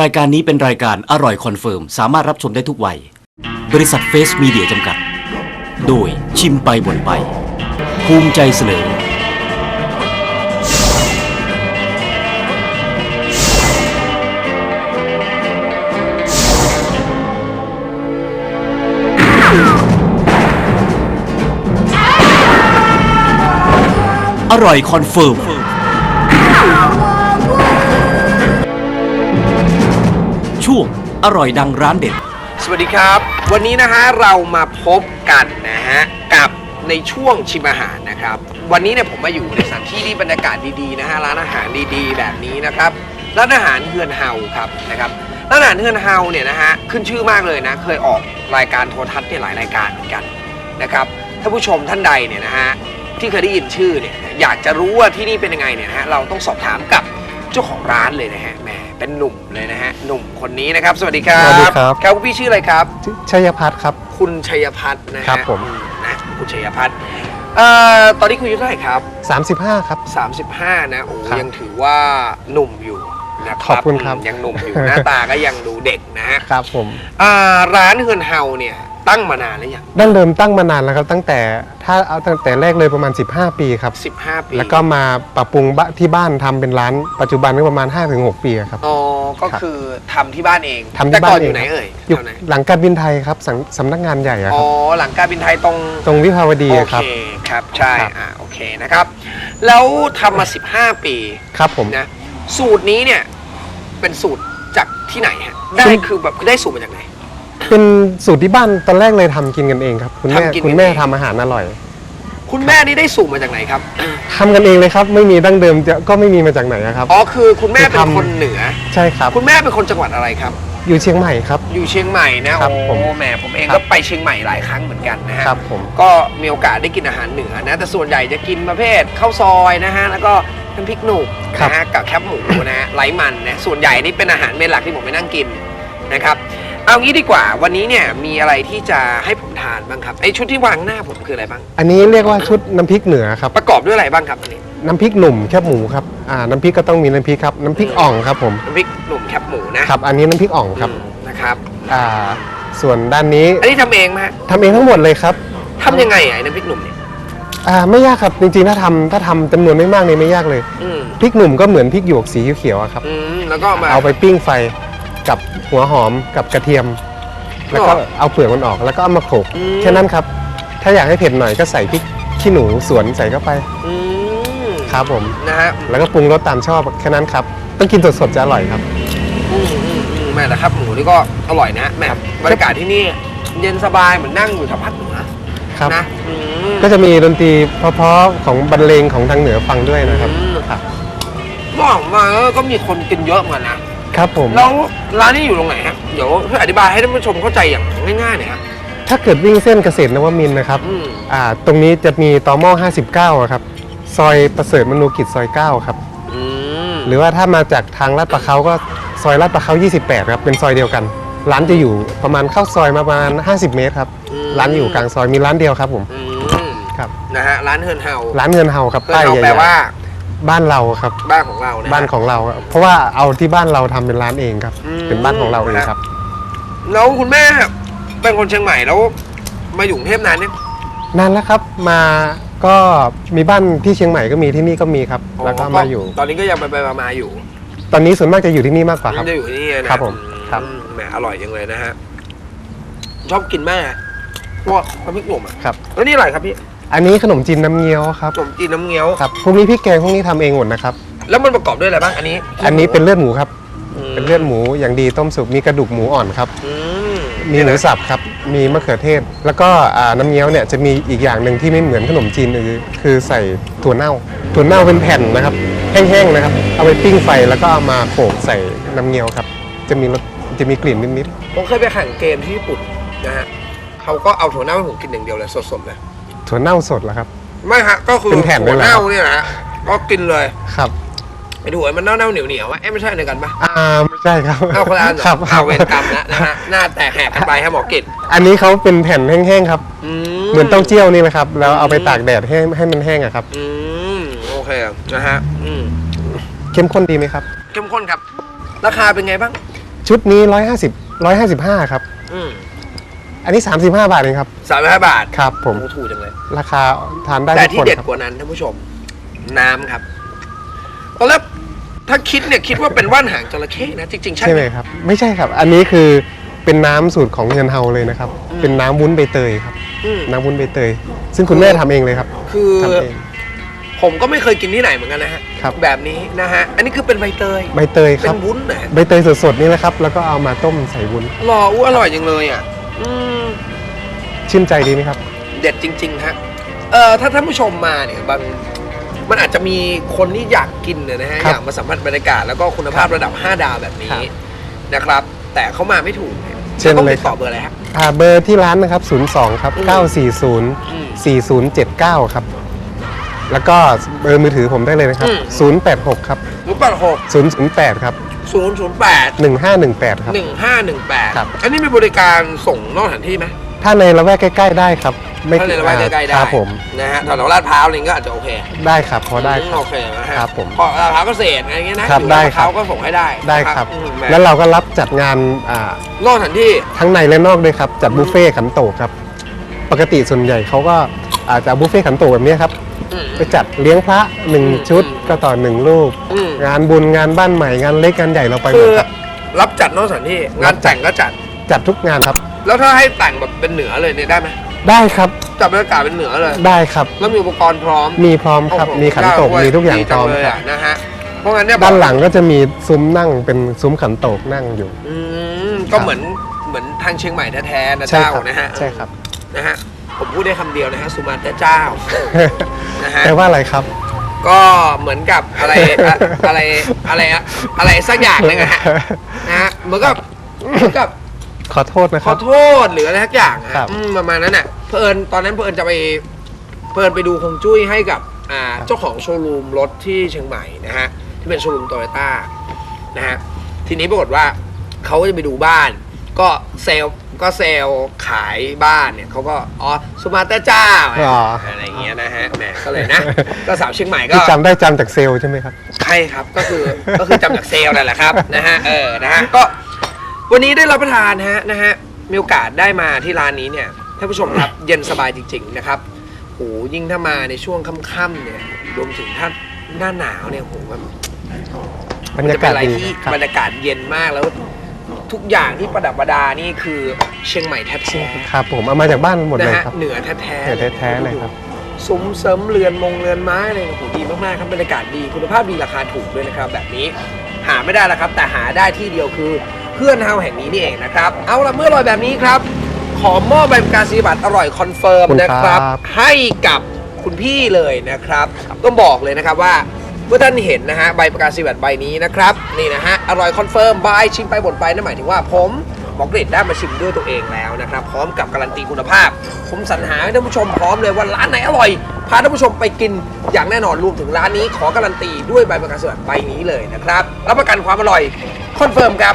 รายการนี้เป็นรายการอร่อยคอนเฟิร์ม สามารถรับชมได้ทุกวัย บริษัทเฟสมีเดียจำกัด โดยชิมไปบ่นไป ภูมิใจเสนอ อร่อยคอนเฟิร์ม ช่วง อร่อยดังร้านเด็ด สวัสดีครับ วันนี้นะฮะเรามาพบกันนะฮะกับในช่วงชิมอาหารนะครับ วันนี้เนี่ยผมมาอยู่ในสถานที่ที่บรรยากาศดีๆนะฮะร้านอาหารดีๆ แบบนี้นะครับร้านอาหารเฮือนเฮาครับนะครับร้านอาหารเฮือนเฮาเนี่ยนะฮะขึ้นชื่อมากเลยนะเคยออกรายการโทรทัศน์เนี่ยหลายรายการเหมือนกันนะครับถ้าผู้ชมท่านใดเนี่ยนะฮะที่เคยได้ยินชื่อเนี่ยอยากจะรู้ว่าที่นี่เป็นยังไงเนี่ยนะฮะเราต้องสอบถามกับเจ้าของร้านเลยนะฮะ เป็นหนุ่มเลยนะฮะหนุ่มคนนี้นะครับ สวัสดีครับสวัสดีครับ ครับพี่ชื่ออะไรครับ ชื่อชัยพัฒน์ครับ คุณชัยพัฒน์นะฮะครับผมอืนะคุณชัยพัฒน์เอ่อตอนนี้คุณอายุเท่าไหร่ครับ 35 ครับ 35 นะโอ้ครับยังถือว่าหนุ่มอยู่นะคขรัอบคุณครับ ยังหนุ่มอยู่ หน้าตาก็ยังดูเด็กนะฮะครับผม อ่าร้านเฮือนเฮาเนี่ย ตั้งมานานแล้วยังดั้งเดิมตั้งมานานแล้วครับ ตั้งแต่ถ้าเอาตั้งแต่แรกเลยประมาณ 15 ปีครับ 15 ปีแล้วก็มาปรับปรุงบ้านที่บ้านทำเป็นร้านปัจจุบันก็ประมาณ 5-6 ปีครับ อ๋อก็ครับคือทำที่บ้านเองทำที่แต่ก่อนบ้านเอง อยู่ไหนเอ่ยอยู่แถวไหนหลังการบินไทยครับสำสำนักงานใหญ่อะอ๋คอรับ หลังการบินไทยตรง ตรงวิภาวดีโออะครับเคครับ ใช่ครับ อ่าโอเคนะครับ แล้วทำมา 15 ปีครับผม นะสูตรนี้เนี่ยเป็นสูตรจากที่ไหนฮะได้สูตรคือแบบได้สูตรมาจากไหน เป็นสูตรที่บ้านตอนแรกเลยทำกินกันเองครับ คุณแม่ทำกินคุณแม่กันเองทำอาหารอร่อยคุณแม่นี่ได้สูตรมาจากไหนครับทำกันเองเลยครับ ไม่มีดั้งเดิมจะก็ไม่มีมาจากไหนอะครับ อ๋อคือคุณแม่เป็นคือทำคนเหนือ ใช่ครับ คุณแม่เป็นคนจังหวัดอะไรครับ อยู่เชียงใหม่ครับ อยู่เชียงใหม่นะครับผมโอ้แหมผมเองครัก็บ ไปเชียงใหม่หลายครั้งเหมือนกันนะฮะ ครับผม ก็มีโอกาสได้กินอาหารเหนือนะ แต่ส่วนใหญ่จะกินประเภทข้าวซอยนะฮะ แล้วก็น้ำพริกหนุ่มนะฮะกับแคบหมูนะฮะไร้มันนะส่วนใหญ่นี่เป็นอาหารเมนหลักที่ผมไปนั่งกินนะครับ เอางี้ดีกว่า วันนี้เนี่ยมีอะไรที่จะให้ผมทานบ้างครับไอชุดที่วางหน้าผมคืออะไรบ้าง อันนี้เรียกว่าชุดน้ำพริกเหนือครับ ประกอบด้วยอะไรบ้างครับอันนี้น้ำพริกหนุ่มแคบหมูครับอ่าน้ำพริกก็ต้องมีน้ำพริกครับ น้ำพริกอ่องครับผมน้ำพริกหนุ่มแคบหมูนะครับ อันนี้น้ำพริกอ่องครับอืมนะครับ อ่าส่วนด้านนี้อันนี้ทำเองไหมฮะทำเองทั้งหมดเลยครับทำยังไงอะไอ้น้ำพริกหนุ่มเนี่ยอ่าไม่ยากครับจริงๆถ้าทำถ้าทำจำนวนไม่มากเนี่ยไม่ยากเลยอืมพริกหนุ่มก็เหมือนพริกหยวกสีเขียวๆอะครับ อืมแล้วก็มาเอาไปปิ้งไฟกับ หัวหอมกับกระเทียม แล้วก็อ๋อเอาเปลือกมันออกแล้วก็เอามาโขลกอืม แค่นั้นครับ ถ้าอยากให้เผ็ดหน่อยก็ใส่พริกขี้หนูสวนใส่เข้าไปอืมครับผม นะฮะแล้วก็ปรุงรสตามชอบแค่นั้นครับต้องกินสดๆจะอร่อยครับ อืมอืมอืมแม่แต่ครับหมูนี่ก็อร่อยนะแม่บรรยากาศที่นี่เย็นสบายเหมือนนั่งอยู่แถวภาคเหนือครับ นะอืม ก็จะมีดนตรีเพราะๆของบรรเลงของทางเหนือฟังด้วยนะครับอืม ครับ บอกมาแล้วก็มีคนกินเยอะเหมือนกันนะ ครับผม แล้วร้านนี้อยู่ตรงไหนฮะเดี๋ยวช่วยอธิบายให้ท่านผู้ชมเข้าใจอย่างง่ายๆหน่อยครับถ้าเกิดวิ่งเส้นเกษตรนวมินทร์นะครับอืม อ่าตรงนี้จะมีตอหม้อ59อะครับซอยประเสริฐมนูกิจซอย9ครับอืมหรือว่าถ้ามาจากทางลาดประเขาก็ซอยลาดประเขา28ครับเป็นซอยเดียวกัน ร้านจะอยู่ประมาณเข้าซอยมาประมาณ 50 เมตรครับร้านอยู่กลางซอยมีร้านเดียวครับผมอืมครับนะฮะร้านเฮิร์นเฮาร้านเงินเฮาครับเฮิร์นป้ายเฮาใหแปลญ่ว่าๆ บ้านเราครับ บ้านของเรานะฮะบ้านของเราครับเพราะว่าเอาที่บ้านเราทำเป็นร้านเองครับ อืม เป็นบ้านของเราเองครับ แล้วคุณแม่เป็นคนเชียงใหม่แล้วมาอยู่กรุงเทพนานเนี่ยนานแล้วครับมาก็มีบ้านที่เชียงใหม่ก็มีที่นี่ก็มีครับ แล้วก็มาอยู่ ตอนนี้ก็ยังไปไปๆมาๆอยู่ตอนนี้ส่วนมากจะอยู่ที่นี่มากกว่าครับ จะอยู่ที่นี่นะครับผมครับ อืมแหมอร่อยจังเลยนะฮะ ชอบกินมากพวกน้ำพริกหนุ่มอะครับ แล้วนี่อะไรครับพี่ อันนี้ขนมจีนน้ำเงี้ยวครับขนมจีนน้ำเงี้ยว ครับพวกนี้พี่แกงพวกนี้ทำเองหมดนะครับ แล้วมันประกอบด้วยอะไรบ้างอันนี้อันนี้เป็นเลือดหมูครับ มเป็นเลือดหมูอย่างดีต้มสุกมีกระดูกหมูอ่อนครับ อืมมีหมูสับครับ มีมะเขือเทศ แล้วก็อ่าน้ำเงี้ยวเนี่ยจะมีอีกอย่างหนึ่งที่ไม่เหมือนขนมจีนคือคือใส่ถั่วเน่า ถั่วเน่าเป็นแผ่นนะครับ แห้งๆนะครับ เอาไปปิ้งไฟแล้วก็เอามาโขลกใส่น้ำเงี้ยวครับ จะมีรสจะมีกลิ่นนิดผมเคยไปแข่งเกมที่ญี่ปุ่นนะฮะเขาก็เอาถั่วเน่าให้ผมกินอย่างเดียวเลยสดๆเลยๆ ถั่วเน่าสดเหรอครับ ไม่ฮะก็คือเป็นแผ่นด้ถั่ววยเหรอเน่าเนี่ยนะฮะก็กินเลยครับไอ้ถั่วมันเน่าๆเหนียวๆวะเอ๊ะไม่ใช่ในกันปะอ่าไม่ใช่ครับเอาคนละอันเหรอครับเอาเวรกรรมแล้วนะฮะหน้าแตกแหกกันไปฮะหมอกิจอันนี้เขาเป็นแผ่นแห้งๆครับอืเหมือนเต้าเจี้ยวนี่นะครับ แล้วเอาไปตากแดดให้ให้มันแห้งอะครับ อืมโอเคนะฮะอืมเข้มข้นดีไหมครับ เข้มข้นครับ ราคาเป็นไงบ้าง ชุดนี้150 155ครับ อืม อันนี้ 35 บาทเองครับ สามห้าบาทครับผม โอ้ถูกจังเลย ราคาทานได้แต่ทุกที่คนเด็ดครับ กว่านั้นท่านผู้ชม น้ำครับตอนแรกถ้าคิดเนี่ยคิดว่าเป็นว่านหางจระเข้นะจริงๆใช่ใช่ไหไหมมครับ ไม่ใช่ครับ อันนี้คือเป็นน้ำสูตรของเงินเฮาเลยนะครับอืมเป็นน้ำวุ้นใบเตยครับ อืมน้ำวุ้นใบเตย ซึ่งคุณแม่ทำเองเลยครับคือทำเอง ผมก็ไม่เคยกินที่ไหนเหมือนกันนะฮะครับ แบบนี้นะฮะ อันนี้คือเป็นใบเตยใบเตยคเป็รับ นวุ้นนะใบเตยสดๆนี่แหละครับ แล้วก็เอามาต้มใส่วุ้น หล่ออู้อร่อยจังเลยอะ อืม ชื่นใจดีไหมครับ เด็ดจริง ๆ ฮะ เอ่อ ถ้าท่านผู้ชมมาเนี่ยบาง มันอาจจะมีคนที่อยากกินนะฮะ ครับอยากมาสัมผัสบรรยากาศแล้วก็คุณภาพระดับ 5 ดาวแบบนี้ครับนะครับ แต่เขามาไม่ถูกเนี่ยเชิญต้องเลยติดต่อเบอร์อะไรฮะ อ่าเบอร์ที่ร้านนะครับ 02 ครับ อืม940 อืม 4079 ครับ แล้วก็เบอร์มือถือผมได้เลยนะครับ อืม 086 ครับศูนย์แปดหก008 ครับ ศูนย์ศูนย์แปด1518 ครับ หนึ่งห้าหนึ่งแปดครับ อันนี้มีบริการส่งนอกสถานที่ไหมถ้าในละแวกใกล้ ๆ ได้ครับถ้าในระแวกใกล้ๆได้ครับผม นะฮะแถวๆลาดพร้าวอะไรก็อาจจะโอเคได้ครับพอได้คอืมรับ โอเคนะฮะครับผมพอลาดพร้าวเกษตรอะไรเงี้ยนะครับอยู่ได้ลาดครับพร้าวก็ส่งให้ได้ได้ครับ อืมแหมแล้วเราก็รับจัดงานอ่านอกสถานที่ ทั้งในและนอกด้วยครับ จัดบุฟเฟ่ต์ขันโตกครับ ปกติส่วนใหญ่เขาก็ อาจจะบุฟเฟ่ต์ขันโตกแบบนี้ครับ อืม ไปจัดเลี้ยงพระหนึ่งอืมชุดอืม ก็ต่อหนึ่งรูป อืมงานบุญงานบ้านใหม่งานเล็กงานใหญ่เราไปหคืมดอครับ รับจัดนอกสถานที่งานแต่งก็จัด จัดทุกงานครับ แล้วถ้าให้แต่งแบบเป็นเหนือเลยเนี่ยได้ไหมได้ครับจัดบรรยากาศเป็นเหนือเลย ได้ครับ แล้วมีอุปกรณ์พร้อมมีพร้อมครับโอ้โหมีขันโตกได้มีทุกอย่างดีพร้อมจัเลยครับ อะนะฮะเพราะงั้นเนี่ยด้านหลังก็จะมีซุ้มนั่งเป็นซุ้มขันโตกนั่งอยู่ อืมก็เหมือนเหมือนทางเชียงใหม่แท้ๆนะใช่เจ้าครับนะฮะใช่ครับนะฮะ ผมพูดได้คำเดียวนะฮะสุมาเตเจ้านะฮะ แปลว่าอะไรครับ ก็เหมือนกับอะไรอะอะไรอะไรอะอะไรสักอย่างหนึงอะฮะนะฮะเหมือนกับเหมือนกับ ขอโทษนะคขรัอบโทษหรืออะไรสักอย่างอะครับอืมประมาณนั้นน่ะเพอิญตอนนั้นเพอิญจะไปเพอิญไปดูคงจุ้ยให้กับอ่าครับ เจ้าของโชว์รูมรถที่เชียงใหม่นะฮะที่เป็นโชว์รูมโตโยต้านะฮะทีนี้ปรากฏว่าเขาก็จะไปดูบ้าน ก็เซลล์ก็เซลล์ขายบ้านเนี่ยเขาก็อ๋อสุมาเตอร์เจ้าอ๋ออะไรอย่างเงี้ยนะฮะแหมก็เลยนะ ก็สาวเชียงใหม่ก็ ที่จำได้จำจากเซลล์ใช่ไหมครับ ใช่ครับก็คือก็คือจำจากเซลล์นั่นแหละครับ นะฮะเออนะฮะก็วันนี้ได้รับประทานฮะนะฮะมีโอกาสได้มาที่ร้านนี้เนี่ยท่านผู้ชมครับเย็นสบายจริง ๆ นะครับโหยิ่งถ้ามาในช่วงค่ำๆเนี่ยรวมถึงถ้าหน้าหนาวเนี่ยโหมันบรรยากาศมันจะเป็นอะไรดีที่ครับ บรรยากาศเย็นมากแล้ว ทุกอย่างที่ประดับประดานี่คือเชียงใหม่แท้ครับผมเอามาจากบ้านหมดๆเลนะยฮะครับ เหนือแท้ๆเหนือแท้ๆเลยครับ ซุ้มเสริมเรือนมงเรือนไม้อะไรโอ้โหดีมากๆครับบรรยากาศดีคุณภาพดีราคาถูกด้วยนะครับ แบบนี้หาไม่ได้แล้วครับ แต่หาได้ที่เดียวคือเพื่อนเฮาแห่งนี้นี่เองนะครับ เอาละเมื่ออร่อยแบบนี้ครับ ขอมอบใบประกาศนียบัตรอร่อยคอนเฟิร์มขอบคุณนะคครัรับบให้กับคุณพี่เลยนะครับ ต้องบอกเลยนะครับว่า เมื่อท่านเห็นนะฮะใบประกาศนียบัตรใบนี้นะครับนี่นะฮะอร่อยคอนเฟิร์มบายชิมไปบ่นไปนั่นหมายถึงว่าผมหมอกฤษได้มาชิมด้วยตัวเองแล้วนะครับพร้อมกับการันตีคุณภาพ ผมสรรหาให้ท่านผู้ชมพร้อมเลยว่าร้านไหนอร่อยพาท่านผู้ชมไปกินอย่างแน่นอนรวมถึงร้านนี้ขอการันตีด้วยใบประกาศนียบัตรใบนี้เลยนะครับรับประกันความอร่อยคอนเฟิร์มครับ